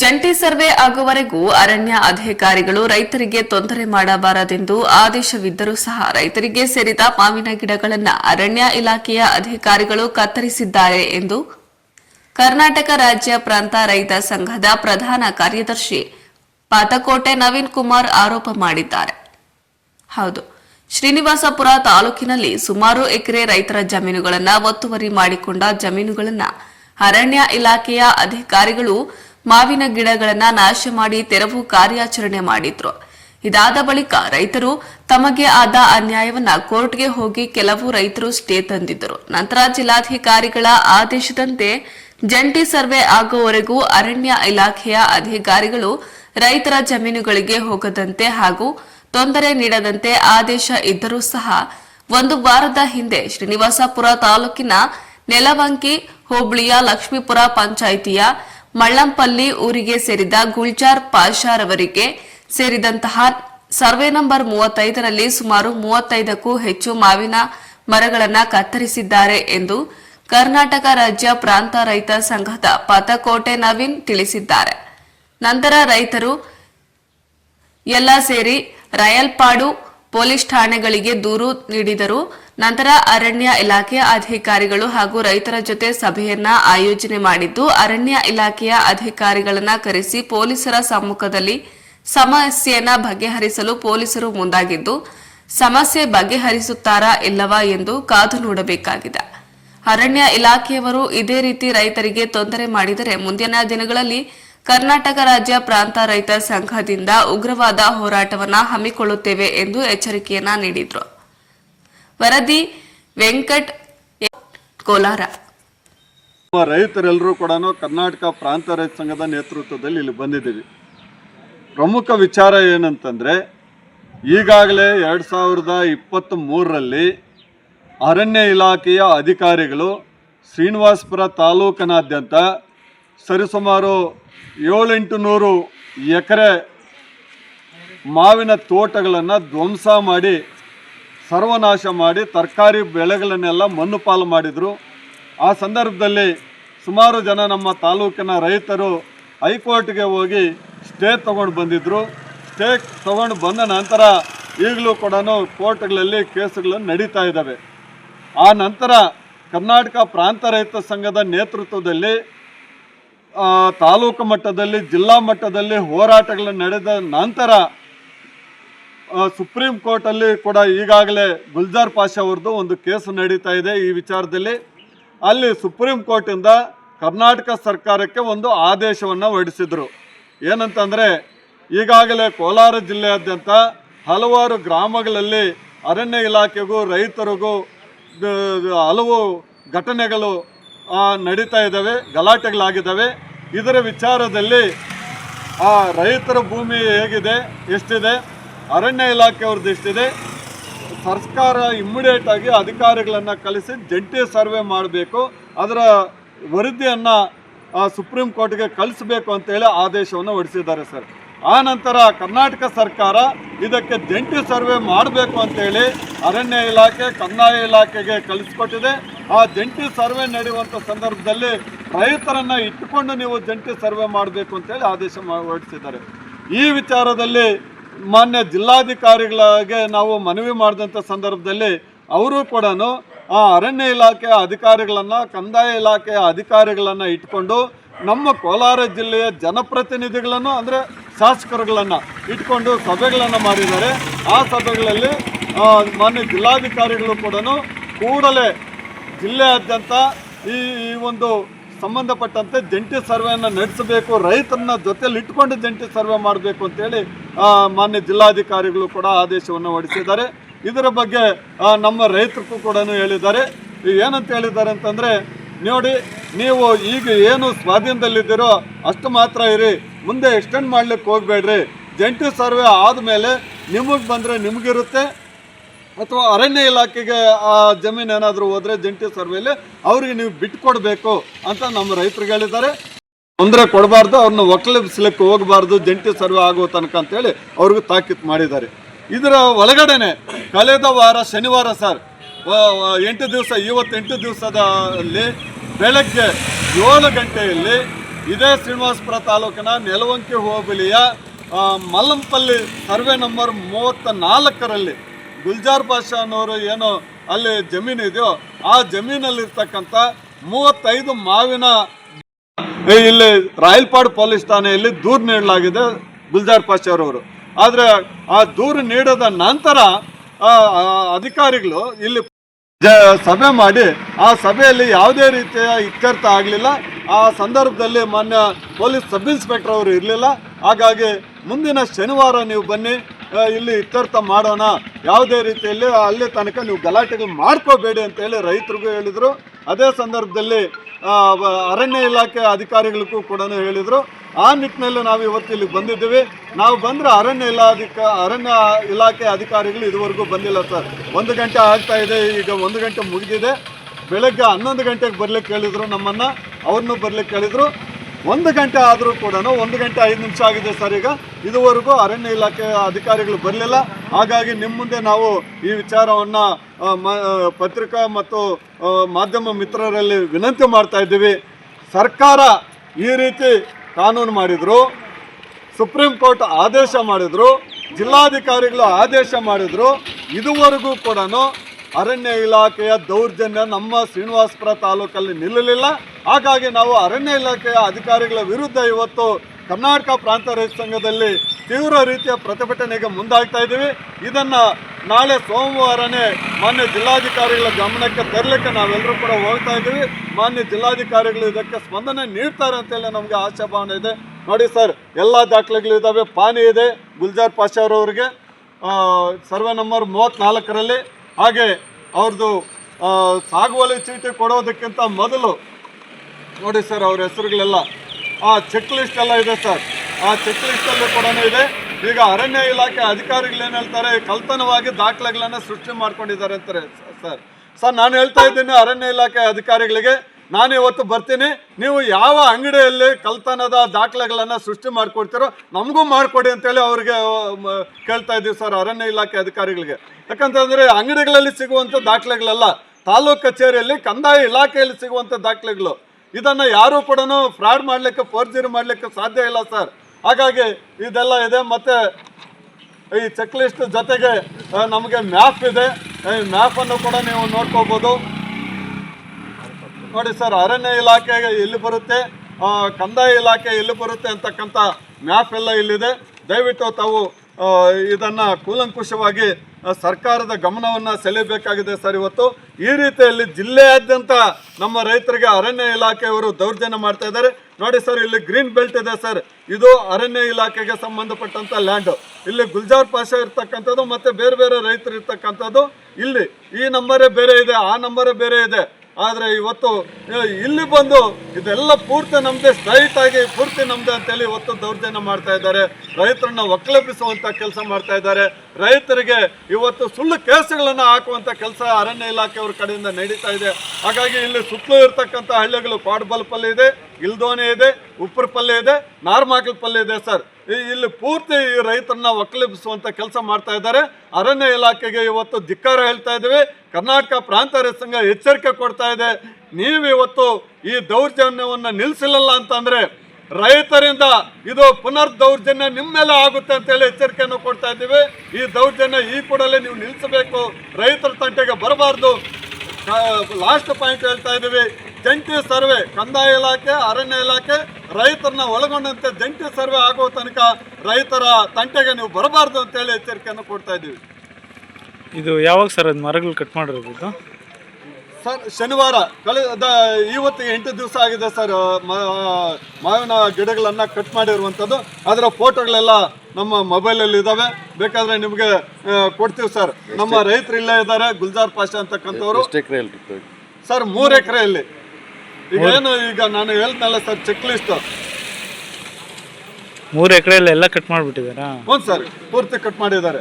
ಜಂಟಿ ಸರ್ವೆ ಆಗುವವರೆಗೂ ಅರಣ್ಯ ಅಧಿಕಾರಿಗಳು ರೈತರಿಗೆ ತೊಂದರೆ ಮಾಡಬಾರದೆಂದು ಆದೇಶವಿದ್ದರೂ ಸಹ ರೈತರಿಗೆ ಸೇರಿದ ಮಾವಿನ ಗಿಡಗಳನ್ನು ಅರಣ್ಯ ಇಲಾಖೆಯ ಅಧಿಕಾರಿಗಳು ಕತ್ತರಿಸಿದ್ದಾರೆ ಎಂದು ಕರ್ನಾಟಕ ರಾಜ್ಯ ಪ್ರಾಂತ ರೈತ ಸಂಘದ ಪ್ರಧಾನ ಕಾರ್ಯದರ್ಶಿ ಪಾತಕೋಟೆ ನವೀನ್ ಕುಮಾರ್ ಆರೋಪ ಮಾಡಿದ್ದಾರೆ. ಹೌದು, ಶ್ರೀನಿವಾಸಪುರ ತಾಲೂಕಿನಲ್ಲಿ ಸುಮಾರು ಎಕರೆ ರೈತರ ಜಮೀನುಗಳನ್ನು ಒತ್ತುವರಿ ಮಾಡಿಕೊಂಡ ಜಮೀನುಗಳನ್ನು ಅರಣ್ಯ ಇಲಾಖೆಯ ಅಧಿಕಾರಿಗಳು ಮಾವಿನ ಗಿಡಗಳನ್ನ ನಾಶ ಮಾಡಿ ತೆರವು ಕಾರ್ಯಾಚರಣೆ ಮಾಡಿದ್ರು. ಇದಾದ ಬಳಿಕ ರೈತರು ತಮಗೆ ಆದ ಅನ್ಯಾಯವನ್ನ ಕೋರ್ಟ್ಗೆ ಹೋಗಿ ಕೆಲವು ರೈತರು ಸ್ಟೇ ತಂದಿದ್ದರು. ನಂತರ ಜಿಲ್ಲಾಧಿಕಾರಿಗಳ ಆದೇಶದಂತೆ ಜಂಟಿ ಸರ್ವೆ ಆಗುವವರೆಗೂ ಅರಣ್ಯ ಇಲಾಖೆಯ ಅಧಿಕಾರಿಗಳು ರೈತರ ಜಮೀನುಗಳಿಗೆ ಹೋಗದಂತೆ ಹಾಗೂ ತೊಂದರೆ ನೀಡದಂತೆ ಆದೇಶ ಇದ್ದರೂ ಸಹ ಒಂದು ವಾರದ ಹಿಂದೆ ಶ್ರೀನಿವಾಸಪುರ ತಾಲೂಕಿನ ನೆಲವಂಕಿ ಹೋಬಳಿಯ ಲಕ್ಷ್ಮೀಪುರ ಪಂಚಾಯಿತಿಯ ಮಳ್ಳಂಪಲ್ಲಿ ಊರಿಗೆ ಸೇರಿದ ಗುಲ್ಜಾರ್ ಪಾಷಾರವರಿಗೆ ಸೇರಿದಂತಹ ಸರ್ವೆ ನಂಬರ್ ಮೂವತ್ತೈದರಲ್ಲಿ ಸುಮಾರು ಮೂವತ್ತೈದಕ್ಕೂ ಹೆಚ್ಚು ಮಾವಿನ ಮರಗಳನ್ನು ಕತ್ತರಿಸಿದ್ದಾರೆ ಎಂದು ಕರ್ನಾಟಕ ರಾಜ್ಯ ಪ್ರಾಂತ ರೈತ ಸಂಘದ ಪಾತಕೋಟೆ ನವೀನ್ ತಿಳಿಸಿದ್ದಾರೆ. ನಂತರ ರೈತರು ಎಲ್ಲ ಸೇರಿ ರಾಯಲ್ಪಾಡು ಪೊಲೀಸ್ ಠಾಣೆಗಳಿಗೆ ದೂರು ನೀಡಿದರು ನಂತರ ಅರಣ್ಯ ಇಲಾಖೆಯ ಅಧಿಕಾರಿಗಳು ಹಾಗೂ ರೈತರ ಜೊತೆ ಸಭೆಯನ್ನ ಆಯೋಜನೆ ಮಾಡಿದ್ದು, ಅರಣ್ಯ ಇಲಾಖೆಯ ಅಧಿಕಾರಿಗಳನ್ನ ಕರೆಸಿ ಪೊಲೀಸರ ಸಮ್ಮುಖದಲ್ಲಿ ಸಮಸ್ಯೆಯನ್ನ ಬಗೆಹರಿಸಲು ಪೊಲೀಸರು ಮುಂದಾಗಿದ್ದು, ಸಮಸ್ಯೆ ಬಗೆಹರಿಸುತ್ತಾರಾ ಇಲ್ಲವಾ ಎಂದು ಕಾದು ನೋಡಬೇಕಾಗಿದೆ. ಅರಣ್ಯ ಇಲಾಖೆಯವರು ಇದೇ ರೀತಿ ರೈತರಿಗೆ ತೊಂದರೆ ಮಾಡಿದರೆ ಮುಂದಿನ ದಿನಗಳಲ್ಲಿ ಕರ್ನಾಟಕ ರಾಜ್ಯ ಪ್ರಾಂತ ರೈತ ಸಂಘದಿಂದ ಉಗ್ರವಾದ ಹೋರಾಟವನ್ನು ಹಮ್ಮಿಕೊಳ್ಳುತ್ತೇವೆ ಎಂದು ಎಚ್ಚರಿಕೆಯನ್ನ ನೀಡಿದರು. ವರದಿ ವೆಂಕಟ್ ಕೋಲಾರ. ರೈತರೆಲ್ಲರೂ ಕೂಡ ಕರ್ನಾಟಕ ಪ್ರಾಂತ ರೈತ ಸಂಘದ ನೇತೃತ್ವದಲ್ಲಿ ಇಲ್ಲಿ ಬಂದಿದ್ದೀವಿ. ಪ್ರಮುಖ ವಿಚಾರ ಏನಂತಂದರೆ, ಈಗಾಗಲೇ ಎರಡು ಸಾವಿರದ ಇಪ್ಪತ್ತ್ ಮೂರರಲ್ಲಿ ಅರಣ್ಯ ಇಲಾಖೆಯ ಅಧಿಕಾರಿಗಳು ಶ್ರೀನಿವಾಸಪುರ ತಾಲೂಕಿನಾದ್ಯಂತ ಸರಿಸುಮಾರು ಏಳೆಂಟು ನೂರು ಎಕರೆ ಮಾವಿನ ತೋಟಗಳನ್ನು ಧ್ವಂಸ ಮಾಡಿ, ಸರ್ವನಾಶ ಮಾಡಿ, ತರಕಾರಿ ಬೆಳೆಗಳನ್ನೆಲ್ಲ ಮಣ್ಣು ಪಾಲು ಮಾಡಿದರು. ಆ ಸಂದರ್ಭದಲ್ಲಿ ಸುಮಾರು ಜನ ನಮ್ಮ ತಾಲೂಕಿನ ರೈತರು ಹೈಕೋರ್ಟ್ಗೆ ಹೋಗಿ ಸ್ಟೇ ತಗೊಂಡು ಬಂದಿದ್ದರು ಸ್ಟೇ ತಗೊಂಡು ಬಂದ ನಂತರ ಈಗಲೂ ಕೂಡ ಕೋರ್ಟ್ಗಳಲ್ಲಿ ಕೇಸುಗಳು ನಡೀತಾ ಇದ್ದಾವೆ ಆ ನಂತರ ಕರ್ನಾಟಕ ಪ್ರಾಂತ ರೈತ ಸಂಘದ ನೇತೃತ್ವದಲ್ಲಿ ತಾಲೂಕು ಮಟ್ಟದಲ್ಲಿ, ಜಿಲ್ಲಾ ಮಟ್ಟದಲ್ಲಿ ಹೋರಾಟಗಳು ನಡೆದ ನಂತರ ಸುಪ್ರೀಂ ಕೋರ್ಟಲ್ಲಿ ಕೂಡ ಈಗಾಗಲೇ ಗುಲ್ಜಾರ್ ಪಾಷಾ ಅವ್ರದ್ದು ಒಂದು ಕೇಸು ನಡೀತಾ ಇದೆ ಈ ವಿಚಾರದಲ್ಲಿ. ಅಲ್ಲಿ ಸುಪ್ರೀಂ ಕೋರ್ಟಿಂದ ಕರ್ನಾಟಕ ಸರ್ಕಾರಕ್ಕೆ ಒಂದು ಆದೇಶವನ್ನು ಹೊರಡಿಸಿದರು. ಏನಂತಂದರೆ, ಈಗಾಗಲೇ ಕೋಲಾರ ಜಿಲ್ಲೆಯಾದ್ಯಂತ ಹಲವಾರು ಗ್ರಾಮಗಳಲ್ಲಿ ಅರಣ್ಯ ಇಲಾಖೆಗೂ, ರೈತರಿಗೂ ಹಲವು ಘಟನೆಗಳು ನಡೀತಾ ಇದ್ದಾವೆ, ಗಲಾಟೆಗಳಾಗಿದ್ದಾವೆ. ಇದರ ವಿಚಾರದಲ್ಲಿ ಆ ರೈತರ ಭೂಮಿ ಹೇಗಿದೆ, ಎಷ್ಟಿದೆ, ಅರಣ್ಯ ಇಲಾಖೆಯವ್ರದ್ದು ಎಷ್ಟಿದೆ, ಸರ್ಕಾರ ಇಮ್ಮಿಡಿಯೇಟ್ ಆಗಿ ಅಧಿಕಾರಿಗಳನ್ನು ಕಳಿಸಿ ಜಂಟಿ ಸರ್ವೆ ಮಾಡಬೇಕು, ಅದರ ವರದಿಯನ್ನು ಸುಪ್ರೀಂ ಕೋರ್ಟ್ಗೆ ಕಳಿಸಬೇಕು ಅಂತೇಳಿ ಆದೇಶವನ್ನು ಹೊರಡಿಸಿದ್ದಾರೆ ಸರ್. ಆ ನಂತರ ಕರ್ನಾಟಕ ಸರ್ಕಾರ ಇದಕ್ಕೆ ಜಂಟಿ ಸರ್ವೆ ಮಾಡಬೇಕು ಅಂತೇಳಿ ಅರಣ್ಯ ಇಲಾಖೆ, ಕಂದಾಯ ಇಲಾಖೆಗೆ ಕಳಿಸ್ಕೊಟ್ಟಿದೆ. ಆ ಜಂಟಿ ಸರ್ವೆ ನಡೆಯುವಂಥ ಸಂದರ್ಭದಲ್ಲಿ ರೈತರನ್ನ ಇಟ್ಟುಕೊಂಡು ನೀವು ಜಂಟಿ ಸರ್ವೆ ಮಾಡಬೇಕು ಅಂತೇಳಿ ಆದೇಶ ಹೊರಡಿಸಿದ್ದಾರೆ. ಈ ವಿಚಾರದಲ್ಲಿ ಮಾನ್ಯ ಜಿಲ್ಲಾಧಿಕಾರಿಗಳಿಗೆ ನಾವು ಮನವಿ ಮಾಡಿದಂಥ ಸಂದರ್ಭದಲ್ಲಿ ಅವರು ಕೂಡ ಆ ಅರಣ್ಯ ಇಲಾಖೆಯ ಅಧಿಕಾರಿಗಳನ್ನು, ಕಂದಾಯ ಇಲಾಖೆಯ ಅಧಿಕಾರಿಗಳನ್ನು ಇಟ್ಕೊಂಡು ನಮ್ಮ ಕೋಲಾರ ಜಿಲ್ಲೆಯ ಜನಪ್ರತಿನಿಧಿಗಳನ್ನು ಅಂದರೆ ಶಾಸಕರುಗಳನ್ನು ಇಟ್ಕೊಂಡು ಸಭೆಗಳನ್ನು ಮಾಡಿದ್ದಾರೆ. ಆ ಸಭೆಗಳಲ್ಲಿ ಮಾನ್ಯ ಜಿಲ್ಲಾಧಿಕಾರಿಗಳು ಕೂಡ ಕೂಡಲೇ ಜಿಲ್ಲೆಯಾದ್ಯಂತ ಈ ಈ ಒಂದು ಸಂಬಂಧಪಟ್ಟಂತೆ ಜಂಟಿ ಸರ್ವೆಯನ್ನು ನಡೆಸಬೇಕು, ರೈತರನ್ನ ಜೊತೆಯಲ್ಲಿ ಇಟ್ಕೊಂಡು ಜಂಟಿ ಸರ್ವೆ ಮಾಡಬೇಕು ಅಂತೇಳಿ ಮಾನ್ಯ ಜಿಲ್ಲಾಧಿಕಾರಿಗಳು ಕೂಡ ಆದೇಶವನ್ನು ಹೊರಡಿಸಿದ್ದಾರೆ. ಇದರ ಬಗ್ಗೆ ನಮ್ಮ ರೈತರಿಗೂ ಕೂಡ ಹೇಳಿದ್ದಾರೆ. ಏನಂತ ಹೇಳಿದ್ದಾರೆ ಅಂತಂದರೆ, ನೋಡಿ, ನೀವು ಈಗ ಏನು ಸ್ವಾಧೀನದಲ್ಲಿದ್ದೀರೋ ಅಷ್ಟು ಮಾತ್ರ ಇರಿ, ಮುಂದೆ ಎಕ್ಸ್ಟೆಂಡ್ ಮಾಡ್ಲಿಕ್ಕೆ ಹೋಗಬೇಡ್ರಿ. ಜಂಟಿ ಸರ್ವೆ ಆದಮೇಲೆ ನಿಮಗೆ ಬಂದರೆ ನಿಮಗಿರುತ್ತೆ ಅಥವಾ ಅರಣ್ಯ ಇಲಾಖೆಗೆ ಆ ಜಮೀನು ಏನಾದರೂ ಹೋದರೆ ಜಂಟಿ ಸರ್ವೆಯಲ್ಲಿ ಅವ್ರಿಗೆ ನೀವು ಬಿಟ್ಕೊಡ್ಬೇಕು ಅಂತ ನಮ್ಮ ರೈತರು ಹೇಳಿದ್ದಾರೆ. ತೊಂದರೆ ಕೊಡಬಾರ್ದು, ಅವ್ರನ್ನ ಒಕ್ಕಲಿಸ್ಲಿಕ್ಕೆ ಹೋಗಬಾರ್ದು, ಜಂಟಿ ಸರ್ವೆ ಆಗೋ ತನಕ ಅಂತೇಳಿ ಅವ್ರಿಗೆ ತಾಕೀತು ಮಾಡಿದ್ದಾರೆ. ಇದರ ಒಳಗಡೆನೆ ಕಳೆದ ವಾರ ಶನಿವಾರ ಸರ್ ಎಂಟು ದಿವಸ, ಇವತ್ತೆಂಟು ದಿವಸದಲ್ಲಿ ಬೆಳಗ್ಗೆ ಏಳು ಗಂಟೆಯಲ್ಲಿ ಇದೇ ಶ್ರೀನಿವಾಸಪುರ ತಾಲೂಕಿನ ನೆಲವಂಕಿ ಹೋಬಳಿಯ ಮಲ್ಲಂಪಲ್ಲಿ ಸರ್ವೆ ನಂಬರ್ ಮೂವತ್ತ ನಾಲ್ಕರಲ್ಲಿ ಗುಲ್ಜಾರ್ ಪಾಷಾ ಅನ್ನೋರು ಏನು ಅಲ್ಲಿ ಜಮೀನು ಇದೆಯೋ, ಆ ಜಮೀನಲ್ಲಿರ್ತಕ್ಕಂಥ ಮೂವತ್ತೈದು ಮಾವಿನ ಇಲ್ಲಿ ರಾಯಲ್ಪಾಡ್ ಪೊಲೀಸ್ ಠಾಣೆಯಲ್ಲಿ ದೂರು ನೀಡಲಾಗಿದೆ ಗುಲ್ಜಾರ್ ಪಾಷಾರವರು ಆದರೆ ಆ ದೂರು ನೀಡಿದ ನಂತರ ಅಧಿಕಾರಿಗಳು ಇಲ್ಲಿ ಸಭೆ ಮಾಡಿ, ಆ ಸಭೆಯಲ್ಲಿ ಯಾವುದೇ ರೀತಿಯ ಇತ್ಯರ್ಥ ಆಗಲಿಲ್ಲ. ಆ ಸಂದರ್ಭದಲ್ಲಿ ಮಾನ್ಯ ಪೊಲೀಸ್ ಸಬ್ ಇನ್ಸ್ಪೆಕ್ಟರ್ ಅವರು ಇರಲಿಲ್ಲ. ಹಾಗಾಗಿ ಮುಂದಿನ ಶನಿವಾರ ನೀವು ಬನ್ನಿ ಇಲ್ಲಿ ಇತ್ಯರ್ಥ ಮಾಡೋಣ. ಯಾವುದೇ ರೀತಿಯಲ್ಲಿ ಅಲ್ಲಿ ತನಕ ನೀವು ಗಲಾಟೆಗಳು ಮಾಡ್ಕೋಬೇಡಿ ಅಂತೇಳಿ ರೈತರಿಗೂ ಹೇಳಿದರು. ಅದೇ ಸಂದರ್ಭದಲ್ಲಿ ಅರಣ್ಯ ಇಲಾಖೆ ಅಧಿಕಾರಿಗಳಿಗೂ ಕೂಡ ಹೇಳಿದರು. ಆ ನಿಟ್ಟಿನಲ್ಲಿ ನಾವು ಇವತ್ತು ಇಲ್ಲಿ ಬಂದಿದ್ದೀವಿ. ನಾವು ಬಂದರೆ ಅರಣ್ಯ ಇಲಾಧಿಕ, ಅರಣ್ಯ ಇಲಾಖೆ ಅಧಿಕಾರಿಗಳು ಇದುವರೆಗೂ ಬಂದಿಲ್ಲ ಸರ್. ಒಂದು ಗಂಟೆ ಆಗ್ತಾ ಇದೆ, ಈಗ ಒಂದು ಗಂಟೆ ಮುಗಿದಿದೆ. ಬೆಳಗ್ಗೆ ಹನ್ನೊಂದು ಗಂಟೆಗೆ ಬರಲಿಕ್ಕೆ ಹೇಳಿದರು ನಮ್ಮನ್ನು. ಅವ್ರನ್ನೂ ಬರ್ಲಿಕ್ಕೆ ಹೇಳಿದ್ರು. ಒಂದು ಗಂಟೆ ಆದರೂ ಕೂಡ ಒಂದು ಗಂಟೆ ಐದು ನಿಮಿಷ ಆಗಿದೆ ಸರ್ ಈಗ. ಇದುವರೆಗೂ ಅರಣ್ಯ ಇಲಾಖೆ ಅಧಿಕಾರಿಗಳು ಬರಲಿಲ್ಲ. ಹಾಗಾಗಿ ನಿಮ್ಮ ಮುಂದೆ ನಾವು ಈ ವಿಚಾರವನ್ನು ಪತ್ರಿಕಾ ಮತ್ತು ಮಾಧ್ಯಮ ಮಿತ್ರರಲ್ಲಿ ವಿನಂತಿ ಮಾಡ್ತಾ ಇದ್ದೀವಿ. ಸರ್ಕಾರ ಈ ರೀತಿ ಕಾನೂನು ಮಾಡಿದರು, ಸುಪ್ರೀಂ ಕೋರ್ಟ್ ಆದೇಶ ಮಾಡಿದರು, ಜಿಲ್ಲಾಧಿಕಾರಿಗಳು ಆದೇಶ ಮಾಡಿದರು, ಇದುವರೆಗೂ ಕೂಡ ಅರಣ್ಯ ಇಲಾಖೆಯ ದೌರ್ಜನ್ಯ ನಮ್ಮ ಶ್ರೀನಿವಾಸಪುರ ತಾಲೂಕಲ್ಲಿ ನಿಲ್ಲಲಿಲ್ಲ. ಹಾಗಾಗಿ ನಾವು ಅರಣ್ಯ ಇಲಾಖೆಯ ಅಧಿಕಾರಿಗಳ ವಿರುದ್ಧ ಇವತ್ತು ಕರ್ನಾಟಕ ಪ್ರಾಂತ ರೈತ ಸಂಘದಲ್ಲಿ ತೀವ್ರ ರೀತಿಯ ಪ್ರತಿಭಟನೆಗೆ ಮುಂದಾಗ್ತಾ ಇದ್ದೀವಿ. ಇದನ್ನು ನಾಳೆ ಸೋಮವಾರನೇ ಮಾನ್ಯ ಜಿಲ್ಲಾಧಿಕಾರಿಗಳ ಗಮನಕ್ಕೆ ತರಲಿಕ್ಕೆ ನಾವೆಲ್ಲರೂ ಕೂಡ ಹೋಗ್ತಾ ಇದ್ದೀವಿ. ಮಾನ್ಯ ಜಿಲ್ಲಾಧಿಕಾರಿಗಳು ಇದಕ್ಕೆ ಸ್ಪಂದನೆ ನೀಡ್ತಾರೆ ಅಂತೇಳಿ ನಮಗೆ ಆಶಾಭಾವನೆ ಇದೆ. ನೋಡಿ ಸರ್, ಎಲ್ಲ ದಾಖಲೆಗಳು ಇದ್ದಾವೆ ಪಾನಿ ಇದೆ ಗುಲ್ಜಾರ್ ಪಾಷಾರವರಿಗೆ ಸರ್ವೆ ನಂಬರ್ ಮೂವತ್ತ್ನಾಲ್ಕರಲ್ಲಿ ಹಾಗೆ ಅವ್ರದ್ದು ಸಾಗುವಳಿ ಚೀಟಿ ಕೊಡೋದಕ್ಕಿಂತ ಮೊದಲು, ನೋಡಿ ಸರ್ ಅವ್ರ ಹೆಸರುಗಳೆಲ್ಲ, ಆ ಚೆಕ್ ಲಿಸ್ಟ್ ಎಲ್ಲ ಇದೆ ಸರ್ ಆ ಚೆಕ್ ಲಿಸ್ಟಲ್ಲಿ ಕೂಡ ಇದೆ. ಈಗ ಅರಣ್ಯ ಇಲಾಖೆ ಅಧಿಕಾರಿಗಳು ಏನು ಹೇಳ್ತಾರೆ ಕಲ್ತನವಾಗಿ ದಾಖಲೆಗಳನ್ನು ಸೃಷ್ಟಿ ಮಾಡ್ಕೊಂಡಿದ್ದಾರೆ ಅಂತಾರೆ ಸರ್ ಸರ್ ನಾನು ಹೇಳ್ತಾ ಇದ್ದೀನಿ ಅರಣ್ಯ ಇಲಾಖೆ ಅಧಿಕಾರಿಗಳಿಗೆ ನಾನು ಇವತ್ತು ಬರ್ತೀನಿ. ನೀವು ಯಾವ ಅಂಗಡಿಯಲ್ಲಿ ಕಲ್ತನದ ದಾಖಲೆಗಳನ್ನು ಸೃಷ್ಟಿ ಮಾಡಿಕೊಡ್ತೀರೋ ನಮಗೂ ಮಾಡಿಕೊಡಿ ಅಂತೇಳಿ ಅವ್ರಿಗೆ ಕೇಳ್ತಾ ಇದ್ದೀವಿ ಸರ್ ಅರಣ್ಯ ಇಲಾಖೆ ಅಧಿಕಾರಿಗಳಿಗೆ. ಯಾಕಂತಂದರೆ ಅಂಗಡಿಗಳಲ್ಲಿ ಸಿಗುವಂಥ ದಾಖಲೆಗಳಲ್ಲ, ತಾಲೂಕು ಕಚೇರಿಯಲ್ಲಿ ಕಂದಾಯ ಇಲಾಖೆಯಲ್ಲಿ ಸಿಗುವಂಥ ದಾಖಲೆಗಳು. ಇದನ್ನು ಯಾರೂ ಕೂಡ ಫ್ರಾಡ್ ಮಾಡಲಿಕ್ಕೆ, ಫೋರ್ಜರಿ ಮಾಡಲಿಕ್ಕೆ ಸಾಧ್ಯ ಇಲ್ಲ ಸರ್. ಹಾಗಾಗಿ ಇದೆಲ್ಲ ಇದೆ. ಮತ್ತು ಈ ಚೆಕ್ ಲಿಸ್ಟ್ ಜೊತೆಗೆ ನಮಗೆ ಮ್ಯಾಪ್ ಇದೆ. ಈ ಮ್ಯಾಪನ್ನು ಕೂಡ ನೀವು ನೋಡ್ಕೋಬೋದು. ನೋಡಿ ಸರ್, ಅರಣ್ಯ ಇಲಾಖೆಗೆ ಎಲ್ಲಿ ಬರುತ್ತೆ? ಕಂದಾಯ ಇಲಾಖೆ ಎಲ್ಲಿ ಬರುತ್ತೆ ಅಂತಕ್ಕಂಥ ಮ್ಯಾಪ್ ಎಲ್ಲ ಇಲ್ಲಿದೆ. ದಯವಿಟ್ಟು ತಾವು ಇದನ್ನು ಇದನ್ನ ಕೂಲಂಕುಷವಾಗಿ ಸರ್ಕಾರದ ಗಮನವನ್ನು ಸೆಳೆಯಬೇಕಾಗಿದೆ ಸರ್ ಇವತ್ತು. ಈ ರೀತಿಯಲ್ಲಿ ಜಿಲ್ಲೆಯಾದ್ಯಂತ ನಮ್ಮ ರೈತರಿಗೆ ಅರಣ್ಯ ಇಲಾಖೆಯವರು ದೌರ್ಜನ್ಯ ಮಾಡ್ತಾ ಇದ್ದಾರೆ. ನೋಡಿ ಸರ್, ಇಲ್ಲಿ ಗ್ರೀನ್ ಬೆಲ್ಟ್ ಇದೆ ಸರ್. ಇದು ಅರಣ್ಯ ಇಲಾಖೆಗೆ ಸಂಬಂಧಪಟ್ಟಂಥ ಲ್ಯಾಂಡ್. ಇಲ್ಲಿ ಗುಲ್ಜಾರ್ ಪಾಷ ಇರ್ತಕ್ಕಂಥದ್ದು ಮತ್ತು ಬೇರೆ ಬೇರೆ ರೈತರು ಇರ್ತಕ್ಕಂಥದ್ದು. ಇಲ್ಲಿ ಈ ನಂಬರೇ ಬೇರೆ ಇದೆ, ಆ ನಂಬರೇ ಬೇರೆ ಇದೆ. ಆದರೆ ಇವತ್ತು ಇಲ್ಲಿ ಬಂದು ಇದೆಲ್ಲ ಪೂರ್ತಿ ನಮ್ಮದೇ ಸ್ಟ್ರೈಟ್ ಆಗಿ, ಪೂರ್ತಿ ನಮ್ಮದೇ ಅಂತೇಳಿ ಇವತ್ತು ದೌರ್ಜನ್ಯ ಮಾಡ್ತಾ ಇದ್ದಾರೆ. ರೈತರನ್ನ ಒಕ್ಕಲೆಬ್ಬಿಸುವಂಥ ಕೆಲಸ ಮಾಡ್ತಾ ಇದ್ದಾರೆ. ರೈತರಿಗೆ ಇವತ್ತು ಸುಳ್ಳು ಕೇಸುಗಳನ್ನು ಹಾಕುವಂಥ ಕೆಲಸ ಅರಣ್ಯ ಇಲಾಖೆಯವ್ರ ಕಡೆಯಿಂದ ನಡೀತಾ ಇದೆ. ಹಾಗಾಗಿ ಇಲ್ಲಿ ಸುತ್ತಲೂ ಇರ್ತಕ್ಕಂಥ ಹಳ್ಳಿಗಳು ಕ್ವಾಡ್ಬಲ್ಪಲ್ಲಿ ಇದೆ ಇಲ್ದೋನೆ ಇದೆ ಉಪ್ಪರ ಪಲ್ಲೆ ಇದೆ ನಾರ್ಮಾಕಲ್ ಪಲ್ಲೆ ಇದೆ ಸರ್. ಇಲ್ಲಿ ಪೂರ್ತಿ ಈ ರೈತರನ್ನ ಒಕ್ಕಲೆಬ್ಬಿಸುವಂತ ಕೆಲಸ ಮಾಡ್ತಾ ಇದ್ದಾರೆ. ಅರಣ್ಯ ಇಲಾಖೆಗೆ ಇವತ್ತು ಧಿಕ್ಕಾರ ಹೇಳ್ತಾ ಇದ್ದೀವಿ. ಕರ್ನಾಟಕ ಪ್ರಾಂತ ರೈತ ಸಂಘ ಎಚ್ಚರಿಕೆ ಕೊಡ್ತಾ ಇದೆ. ನೀವು ಇವತ್ತು ಈ ದೌರ್ಜನ್ಯವನ್ನು ನಿಲ್ಲಿಸಲಿಲ್ಲ ಅಂತಂದ್ರೆ ರೈತರಿಂದ ಇದು ಪುನರ್ ದೌರ್ಜನ್ಯ ನಿಮ್ಮೆಲ್ಲ ಮೇಲೆ ಆಗುತ್ತೆ ಅಂತೇಳಿ ಎಚ್ಚರಿಕೆಯನ್ನು ಕೊಡ್ತಾ ಇದ್ದೀವಿ. ಈ ದೌರ್ಜನ್ಯ ಈ ಕೂಡಲೇ ನೀವು ನಿಲ್ಲಿಸಬೇಕು ರೈತರ ತಂಟೆಗೆ ಬರಬಾರ್ದು. ಲಾಸ್ಟ್ ಪಾಯಿಂಟ್ ಹೇಳ್ತಾ ಇದ್ದೀವಿ. ಜಂಟಿ ಸರ್ವೆ ಕಂದಾಯ ಇಲಾಖೆ ಅರಣ್ಯ ಇಲಾಖೆ ರೈತರನ್ನ ಒಳಗೊಂಡಂತೆ ಜಂಟಿ ಸರ್ವೆ ಆಗೋ ತನಕ ರೈತರ ತಂಟೆಗೆ ನೀವು ಬರಬಾರ್ದು ಅಂತೇಳಿ ಎಚ್ಚರಿಕೆಯನ್ನು ಕೊಡ್ತಾ ಇದ್ದೀವಿ. ಇದು ಯಾವಾಗ ಸರ್ ಅದು ಮರಗಳು ಕಟ್ ಮಾಡಿರೋದು ಇದು? ಸರ್ ಶನಿವಾರ ಕಳೆದ ಇವತ್ತು ಎಂಟು ದಿವಸ ಆಗಿದೆ ಸರ್ ಮಾವಿನ ಗಿಡಗಳನ್ನು ಕಟ್ ಮಾಡಿರುವಂಥದ್ದು. ಅದರ ಫೋಟೋಗಳೆಲ್ಲ ನಮ್ಮ ಮೊಬೈಲಲ್ಲಿ ಇದ್ದಾವೆ ಬೇಕಾದ್ರೆ ನಿಮಗೆ ಕೊಡ್ತೀವಿ ಸರ್. ನಮ್ಮ ರೈತರು ಇಲ್ಲೇ ಇದ್ದಾರೆ ಗುಲ್ಜಾರ್ ಪಾಷಾ ಅಂತಕ್ಕಂಥವ್ರು. ಸರ್ ಮೂರು ಎಕರೆಯಲ್ಲಿ ಏನು ಈಗ ನಾನು ಹೇಳ್ತನಲ್ಲ ಸರ್ ಚೆಕ್ ಲಿಸ್ಟ್ ಮೂರು ಎಕರೆಯಲ್ಲಿ ಎಲ್ಲ ಕಟ್ ಮಾಡಿಬಿಟ್ಟಿದ್ದಾರಾ? ಹ್ಞೂ ಸರ್ ಪೂರ್ತಿ ಕಟ್ ಮಾಡಿದ್ದಾರೆ.